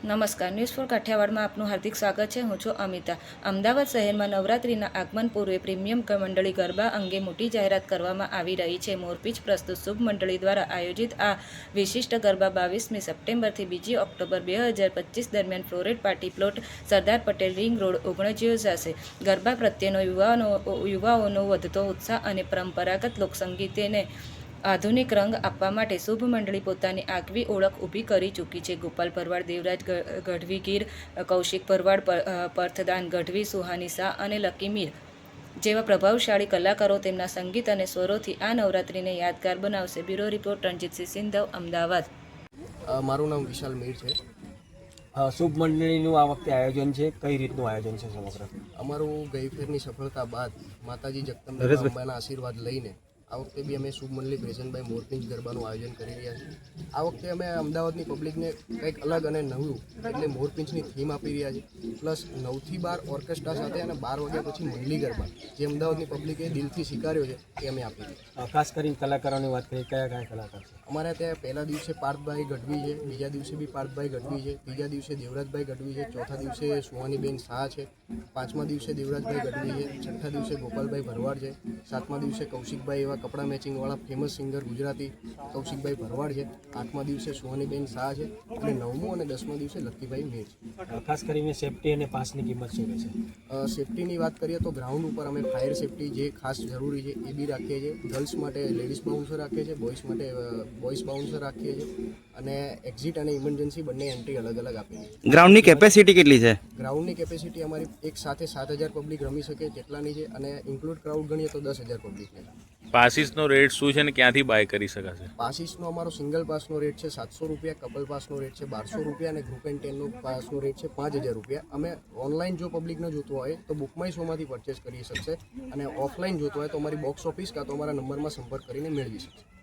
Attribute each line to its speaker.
Speaker 1: નમસ્કાર news for કાઠિયાવાડમાં આપનું હાર્દિક સ્વાગત છે. હું છું અમિતા. અમદાવાદ શહેરમાં નવરાત્રિના આગમન પૂર્વે પ્રીમિયમ મંડળી ગરબા અંગે મોટી જાહેરાત કરવામાં આવી રહી છે. મોરપીચ પ્રસ્તુત શુભ મંડળી દ્વારા આયોજિત આ વિશિષ્ટ ગરબા બાવીસમી સપ્ટેમ્બરથી બીજી ઓક્ટોબર બે હજાર પચીસ દરમિયાન flow rate party plot Sardar Patel ring road Ognaj યોજાશે ગરબા પ્રત્યેનો યુવાનો યુવાઓનો વધતો ઉત્સાહ અને પરંપરાગત લોકસંગીતને આધુનિક રંગ આપવા માટે શુભ મંડળી પોતાની આગવી ઓળખ ઊભી કરી ચૂકી છે. ગોપાલ પરવાડ દેવરાજ ગઢવી ગીર કૌશિક પરવાડ પર્થદાન ગઢવી સુહાની શાહ અને લકી મીર જેવા પ્રભાવશાળી કલાકારો તેમના સંગીત અને સ્વરોથી આ નવરાત્રિને યાદગાર બનાવશે. Bureau report Ranjitsinh Sindhav Ahmedabad.
Speaker 2: મારું નામ વિશાલ મીર છે.
Speaker 3: શુભ મંડળીનું આ વખતે આયોજન છે. કઈ રીતનું આયોજન છે સમગ્ર?
Speaker 2: અમારું ગઈ ફેરની સફળતા બાદ માતાજી જગદંબા અંબાના આશીર્વાદ લઈને આ વખતે બી અમે શુભ મંડળી પ્રેઝન્ટભાઈ મોરપિંચ ગરબાનું આયોજન કરી રહ્યા છીએ. આ વખતે અમે અમદાવાદની પબ્લિકને કંઈક અલગ અને નવું એટલે મોરપિંચની થીમ આપી રહ્યા છીએ. પ્લસ નવથી બાર ઓર્કેસ્ટ્રા સાથે અને બાર વાગ્યા પછી મંડળી ગરબા જે અમદાવાદની પબ્લિકે દિલથી સ્વીકાર્યો છે એ અમે આપી છીએ.
Speaker 3: ખાસ કરીને કલાકારોની વાત કરીએ કયા કયા કલાકાર છે?
Speaker 2: અમારે ત્યાં પહેલા દિવસે પાર્થભાઈ ગઢવી છે બીજા દિવસે બી પાર્થભાઈ ગઢવી છે ત્રીજા દિવસે દેવરાજભાઈ ગઢવી છે ચોથા દિવસે સુહાનીબેન શાહ છે પાંચમા દિવસે દેવરાજભાઈ ગઢવી છે છઠ્ઠા દિવસે ગોપાલભાઈ ભરવાડ છે સાતમા દિવસે કૌશિકભાઈ એવા કપડાં મેચિંગવાળા ફેમસ સિંગર ગુજરાતી કૌશિકભાઈ ભરવાડ છે. આઠમા દિવસે સુહાનીબેન શાહ છે અને નવમું અને દસમા દિવસે લક્કીભાઈ મેર છે.
Speaker 3: ખાસ કરીને સેફટી અને પાસની કિંમત શું રહેશે?
Speaker 2: અ, સેફટીની વાત કરીએ તો ગ્રાઉન્ડ ઉપર અમે ફાયર સેફટી જે ખાસ જરૂરી છે એ બી રાખીએ છીએ. ગર્લ્સ માટે લેડીઝ બાઉન્સર રાખીએ છીએ બોಯ್સ માટે બોಯ್સ બાઉન્સર રાખીએ છીએ અને એક્ઝિટ અને ઇમરજન્સી બંને એન્ટ્રી અલગ અલગ આપીએ છીએ
Speaker 4: ગ્રાઉન્ડની કેપેસિટી કેટલી છે?
Speaker 2: ગ્રાઉન્ડની કેપેસિટી અમારી એક સાથે સાત હજાર પબ્લિક રમી શકે તેટલાની છે અને ઇન્ક્લુડ ક્રાઉડ ગણીએ તો દસ હજાર પબ્લિક છે.
Speaker 5: પાસીસનો રેટ શું છે ને ક્યાંથી બાય કરી શકાશે?
Speaker 2: પાસીસનો અમારો સિંગલ પાસનો રેટ છે સાતસો રૂપિયા કપલ પાસનો રેટ છે બારસો રૂપિયા અને ગ્રુપ એન્ડ ટેનનો પાસનો રેટ છે પાંચ હજાર રૂપિયા. અમે ઓનલાઈન જો પબ્લિકને જોતું હોય તો બુકમાઈ શોમાંથી પરચેસ કરી શકશે અને ઓફલાઈન જોતું હોય તો અમારી બોક્સ ઓફિસ કાં તો અમારા નંબરમાં સંપર્ક કરીને મેળવી શકશે.